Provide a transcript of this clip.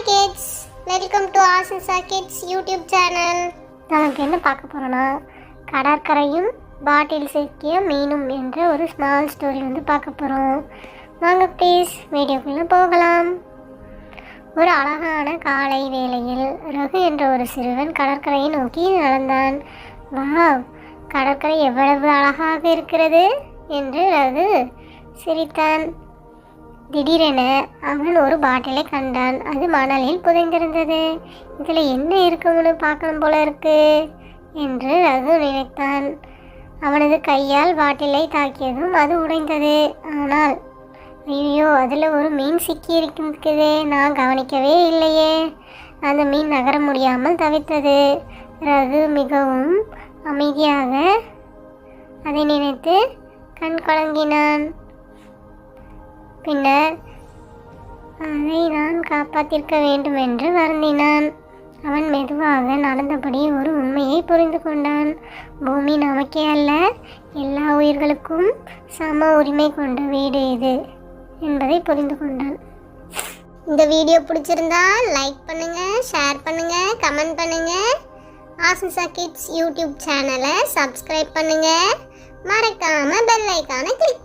Hi kids welcome to ஆசன்சா kids YouTube channel நமக்கு என்ன பார்க்க போகிறோன்னா கடற்கரையும் பாட்டில் சிக்கிய மீனும் என்ற ஒரு ஸ்மால் ஸ்டோரி வந்து பார்க்க போகிறோம் வாங்க ப்ளீஸ் வீடியோக்குள்ளே போகலாம். ஒரு அழகான காலை வேளையில் ரகு என்ற ஒரு சிறுவன் கடற்கரையை நோக்கி நடந்தான். வாவ் கடற்கரை எவ்வளவு அழகாக இருக்கிறது! என்று ரகு சிரித்தான். திடீரென அவன் ஒரு பாட்டிலை கண்டான். அது மணலில் புதைந்திருந்தது. இதில் என்ன இருக்கும்னு பார்க்கணும் போல இருக்கு என்று ரகு நினைத்தான். அவனது கையால் பாட்டிலை தாக்கியதும் அது உடைந்தது. ஆனால் ஐயோ அதில் ஒரு மீன் சிக்கி இருக்கிறதே. நான் கவனிக்கவே இல்லையே. அந்த மீன் நகர முடியாமல் தவித்தது. ரகு மிகவும் அமைதியாக அதை நினைத்து கண் கலங்கினான். பின்னர் அதை நான் காப்பாற்றிருக்க வேண்டும் என்று வருந்தினான். அவன் மெதுவாக நடந்தபடி ஒரு உண்மையை புரிந்து கொண்டான். பூமி நமக்கே அல்ல எல்லா உயிர்களுக்கும் சம உரிமை கொண்ட வீடு இது என்பதை புரிந்து கொண்டான். இந்த வீடியோ பிடிச்சிருந்தா லைக் பண்ணுங்க ஷேர் பண்ணுங்க கமெண்ட் பண்ணுங்க. ஆசிசா கிட்ஸ் யூடியூப் சேனலை சப்ஸ்கிரைப் பண்ணுங்க. மறக்காம பெல் ஐக்கானை கிளிக்